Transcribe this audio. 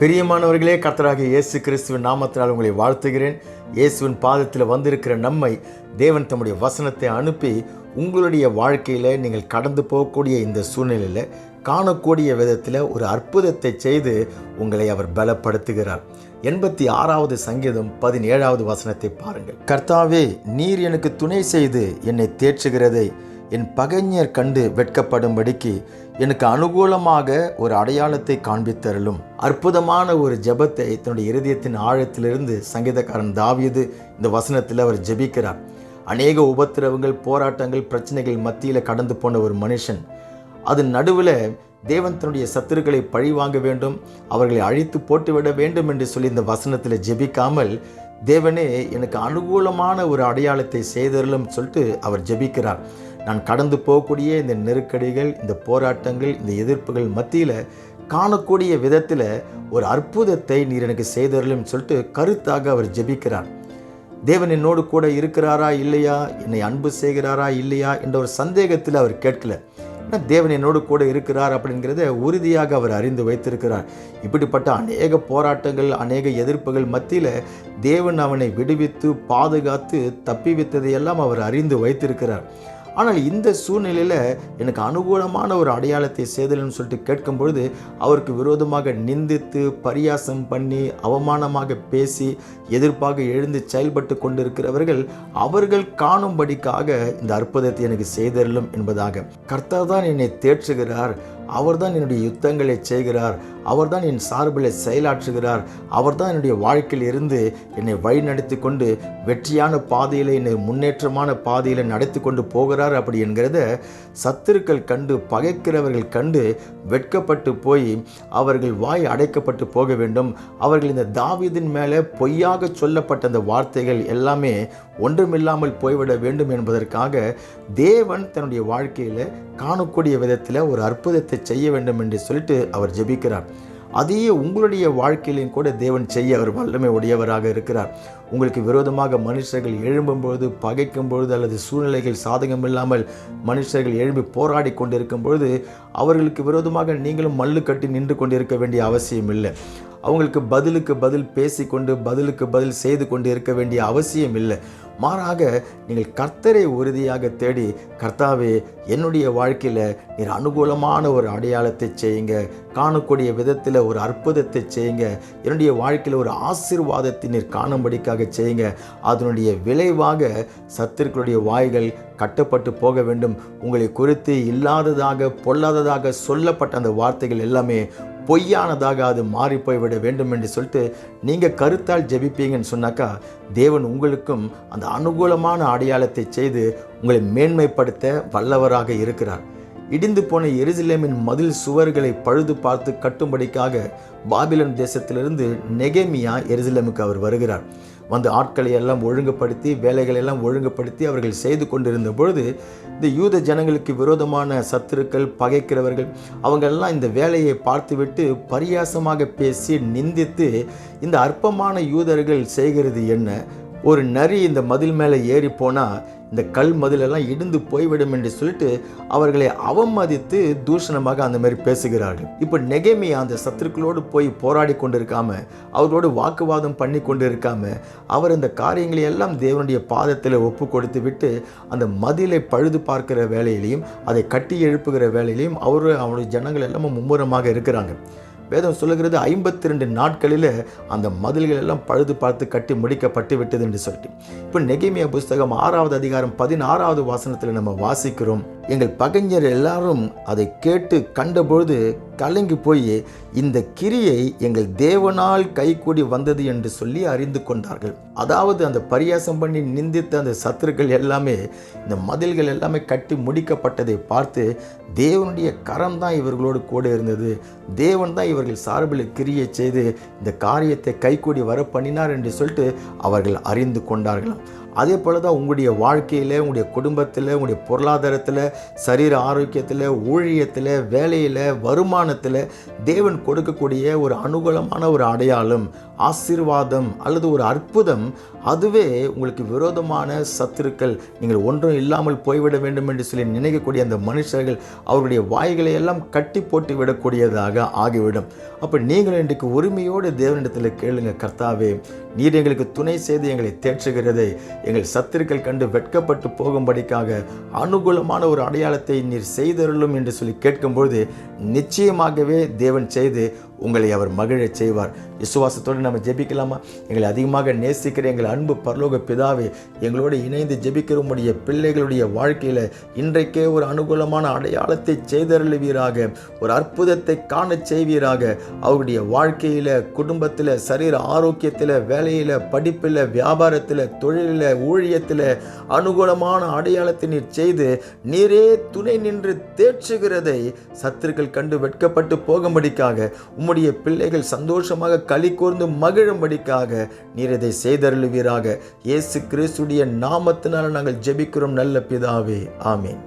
பிரியமானவர்களே கர்த்தராக இயேசு கிறிஸ்துவின் நாமத்தினால் உங்களை வாழ்த்துகிறேன். இயேசுவின் பாதத்தில் வந்திருக்கிற நம்மை தேவன் தம்முடைய வசனத்தை அனுப்பி உங்களுடைய வாழ்க்கையில் நீங்கள் கடந்து போகக்கூடிய இந்த சூழ்நிலையில் காணக்கூடிய விதத்தில் ஒரு அற்புதத்தை செய்து உங்களை அவர் பலப்படுத்துகிறார். எண்பத்தி ஆறாவது சங்கீதம் பதினேழாவது வசனத்தை பாருங்கள். கர்த்தாவே நீர் எனக்கு துணை செய்து என்னை தேற்றுகிறதை என் பகைஞர் கண்டு வெட்கப்படும்படிக்கு எனக்கு அனுகூலமாக ஒரு அடையாளத்தை காண்பித்தருளும். அற்புதமான ஒரு ஜெபத்தை தன்னுடைய இருதயத்தின் ஆழத்திலிருந்து சங்கீதக்காரன் தாவியது இந்த வசனத்தில் அவர் ஜெபிக்கிறார். அநேக உபத்திரவங்கள் போராட்டங்கள் பிரச்சனைகள் மத்தியில் கடந்து போன ஒரு மனுஷன். அதன் நடுவில் தேவன் தன்னுடைய சத்துருக்களை பழி வாங்க வேண்டும் அவர்களை அழித்து போட்டுவிட வேண்டும் என்று சொல்லி இந்த வசனத்தில் ஜெபிக்காமல் தேவனே எனக்கு அனுகூலமான ஒரு அடையாளத்தை செய்தருளும் சொல்லிட்டு அவர் ஜெபிக்கிறார். நான் கடந்து போகக்கூடிய இந்த நெருக்கடிகள் இந்த போராட்டங்கள் இந்த எதிர்ப்புகள் மத்தியில் காணக்கூடிய விதத்தில் ஒரு அற்புதத்தை நீர் எனக்கு செய்தர்களும் சொல்லிட்டு கருத்தாக அவர் ஜெபிக்கிறார். தேவன் என்னோடு கூட இருக்கிறாரா இல்லையா? என்னை அன்பு செய்கிறாரா இல்லையா? என்ற ஒரு சந்தேகத்தில் அவர் கேட்கல. ஆனால் தேவன் என்னோடு கூட இருக்கிறார் அப்படிங்கிறத உறுதியாக அவர் அறிந்து வைத்திருக்கிறார். இப்படிப்பட்ட அநேக போராட்டங்கள் அநேக எதிர்ப்புகள் மத்தியில் தேவன் அவனை விடுவித்து பாதுகாத்து தப்பி வைத்ததையெல்லாம் அவர் அறிந்து வைத்திருக்கிறார். ஆனால் இந்த சூழ்நிலையில் எனக்கு அனுகூலமான ஒரு அடையாளத்தை செய்தல்னு சொல்லிட்டு கேட்கும் பொழுது அவருக்கு விரோதமாக நிந்தித்து பரியாசம் பண்ணி அவமானமாக பேசி எதிர்ப்பாக எழுந்து செயல்பட்டு கொண்டிருக்கிறவர்கள் அவர்கள் காணும்படிக்காக இந்த அற்புதத்தை எனக்கு செய்தருளும் என்பதாக. கர்த்தர் தான் என்னை தேற்றுகிறார். அவர்தான் என்னுடைய யுத்தங்களை செய்கிறார். அவர்தான் என் சார்பில் செயலாற்றுகிறார். அவர்தான் என்னுடைய வாழ்க்கையில் இருந்து என்னை வழிநடத்தி கொண்டு வெற்றியான பாதையில் என்னை முன்னேற்றமான பாதையில் நடத்தி கொண்டு போகிறார் அப்படி என்கிறத சத்துருக்கள் கண்டு பகைக்கிறவர்கள் கண்டு வெட்கப்பட்டு போய் அவர்கள் வாய் அடைக்கப்பட்டு போக வேண்டும். அவர்கள் இந்த தாவீதின் மேலே பொய்யாக சொல்லப்பட்ட அந்த வார்த்தைகள் எல்லாமே ஒன்றுமில்லாமல் போய்விட வேண்டும் என்பதற்காக தேவன் தன்னுடைய வாழ்க்கையில் காணக்கூடிய விதத்தில் ஒரு அற்புதத்தை செய்ய வேண்டும் என்று சொல்லிட்டு அவர் ஜெபிக்கிறார். அதையே உங்களுடைய வாழ்க்கையிலையும் கூட தேவன் செய்ய அவர் வல்லமை உடையவராக இருக்கிறார். உங்களுக்கு விரோதமாக மனுஷர்கள் எழும்பும் பொழுது பகைக்கும் பொழுது அல்லது சூழ்நிலைகள் சாதகம் இல்லாமல் மனுஷர்கள் எழும்பி போராடி கொண்டிருக்கும் பொழுது அவர்களுக்கு விரோதமாக நீங்களும் மல்லு கட்டி நின்று கொண்டிருக்க வேண்டிய அவசியம் இல்லை அவங்களுக்கு பதிலுக்கு பதில் பேசிக்கொண்டு பதிலுக்கு பதில் செய்து கொண்டு இருக்க வேண்டிய அவசியம் இல்லை. மாறாக நீங்கள் கர்த்தரை உறுதியாக தேடி கர்த்தாவே என்னுடைய வாழ்க்கையில் நீர் அனுகூலமான ஒரு அடையாளத்தை செய்யுங்க. காணக்கூடிய விதத்தில் ஒரு அற்புதத்தை செய்யுங்க. என்னுடைய வாழ்க்கையில் ஒரு ஆசீர்வாதத்தை நீர் காணும்படிக்காக செய்யுங்க. அதனுடைய விளைவாக சத்துருக்களுடைய வாய்கள் கட்டப்பட்டு போக வேண்டும். உங்களை குறித்து இல்லாததாக பொல்லாததாக சொல்லப்பட்ட அந்த வார்த்தைகள் எல்லாமே பொய்யானதாக அது மாறி போய்விட வேண்டும் என்று சொல்லிட்டு நீங்கள் கருத்தால் ஜெபிப்பீங்கன்னு சொன்னாக்கா தேவன் உங்களுக்கும் அந்த அனுகூலமான அடையாளத்தை செய்து உங்களை மேன்மைப்படுத்த வல்லவராக இருக்கிறார். இடிந்து போன எருசலேமின் மதில் சுவர்களை பழுது பார்த்து கட்டும்படிக்காக பாபிலன் தேசத்திலிருந்து நெகேமியா எருசலேமுக்கு அவர் வருகிறார். வந்து ஆட்களை எல்லாம் ஒழுங்குபடுத்தி வேலைகளை எல்லாம் ஒழுங்குபடுத்தி அவர்கள் செய்து கொண்டிருந்த பொழுது இந்த யூத ஜனங்களுக்கு விரோதமான சத்துருக்கள் பகைக்கிறவர்கள் அவங்கெல்லாம் இந்த வேலையை பார்த்துவிட்டு பரியாசமாக பேசி நிந்தித்து இந்த அற்பமான யூதர்கள் செய்கிறது என்ன? ஒரு நரி இந்த மதில் மேலே ஏறி போனால் இந்த கல் மதிலெல்லாம் இடிந்து போய்விடும் என்று சொல்லிட்டு அவர்களை அவமதித்து தூஷணமாக அந்த மாதிரி பேசுகிறார்கள். இப்போ நெகேமி அந்த சத்துருக்களோடு போய் போராடி கொண்டிருக்காம அவர்களோடு வாக்குவாதம் பண்ணி கொண்டு இருக்காம அவர் இந்த காரியங்களை எல்லாம் தேவனுடைய பாதத்தில் ஒப்பு கொடுத்து விட்டு அந்த மதிலை பழுது பார்க்கிற வேலையிலையும் அதை கட்டி எழுப்புகிற வேலையிலையும் அவர் அவருடைய ஜனங்கள் எல்லாமே மும்முரமாக இருக்கிறாங்க. வேதம் சொல்லுகிறது ஐம்பத்தி ரெண்டு நாட்களில் அந்த மதில்கள் எல்லாம் பழுது பார்த்து கட்டி முடிக்கப்பட்டு விட்டது என்று சொல்லிட்டு. இப்போ நெகிமியா புஸ்தகம் ஆறாவது அதிகாரம் பதினாறாவது வாசனத்தில் நம்ம வாசிக்கிறோம். எங்கள் பகைஞர் எல்லாரும் அதை கேட்டு கண்டபொழுது கலங்கி போய் இந்த கிரியை எங்கள் தேவனால் கைகூடி வந்தது என்று சொல்லி அறிந்து கொண்டார்கள். அதாவது அந்த பரியாசம் பண்ணி நிந்தித்த அந்த சத்துருக்கள் எல்லாமே இந்த மதில்கள் எல்லாமே கட்டி முடிக்கப்பட்டதை பார்த்து தேவனுடைய கரம் தான் இவர்களோடு கூட இருந்தது. தேவன் தான் இவர்கள் சார்பில் கிரியை செய்து இந்த காரியத்தை கைகூடி வர பண்ணினார் என்று சொல்லிட்டு அவர்கள் அறிந்து கொண்டார்களாம். அதே போல் தான் உங்களுடைய வாழ்க்கையில் உங்களுடைய குடும்பத்தில் உங்களுடைய பொருளாதாரத்தில் சரீர ஆரோக்கியத்தில் ஊழியத்தில் வேலையில் வருமானத்தில் தேவன் கொடுக்கக்கூடிய ஒரு அனுகூலமான ஒரு அடையாளம். ஆசீர்வாதம் அல்லது ஒரு அற்புதம் அதுவே உங்களுக்கு விரோதமான சத்துருக்கள். நீங்கள் ஒன்றும் இல்லாமல் போய்விட வேண்டும் என்று சொல்லி நினைக்கக்கூடிய அந்த மனுஷர்கள் அவருடைய வாய்களை எல்லாம் கட்டி போட்டு விடக்கூடியதாக ஆகிவிடும். அப்போ நீங்கள் இன்றைக்கு உரிமையோடு தேவனிடத்தில் கேளுங்க கர்த்தாவே நீர் எங்களுக்கு துணை செய்து எங்களை தேற்றுகிறதை. எங்கள் சத்துருக்கள் கண்டு வெட்கப்பட்டு போகும்படிக்காக அனுகூலமான ஒரு அடையாளத்தை நீர் செய்தருளும் என்று சொல்லி கேட்கும்பொழுது நிச்சயமாகவே தேவன் செய்து உங்களை அவர் மகிழச் செய்வார். விசுவாசத்தோடு நம்ம ஜெபிக்கலாமா? எங்களை அதிகமாக நேசிக்கிற எங்கள் அன்பு பரலோக பிதாவே எங்களோடு இணைந்து ஜெபிக்கிற உம்முடைய பிள்ளைகளுடைய வாழ்க்கையில் இன்றைக்கே ஒரு அனுகூலமான அடையாளத்தை செய்தருளுவீராக ஒரு அற்புதத்தை காணச் செய்வீராக. அவருடைய வாழ்க்கையில் குடும்பத்தில் சரீர ஆரோக்கியத்தில் வேலையில் படிப்பில் வியாபாரத்தில் தொழிலில் ஊழியத்தில் அனுகூலமான அடையாளத்தை நீர் செய்து நீரே துணை நின்று தேற்றுகிறதை சத்துருக்கள் கண்டு வெட்கப்பட்டு போகும்படிக்காக உம்முடைய பிள்ளைகள் சந்தோஷமாக களி கூர்ந்து மகிழும்படிக்காக நீர் இதை செய்தருளுவீராக. இயேசு கிறிஸ்துடைய நாமத்தினால் நாங்கள் ஜெபிக்கிறோம் நல்ல பிதாவே. ஆமீன்.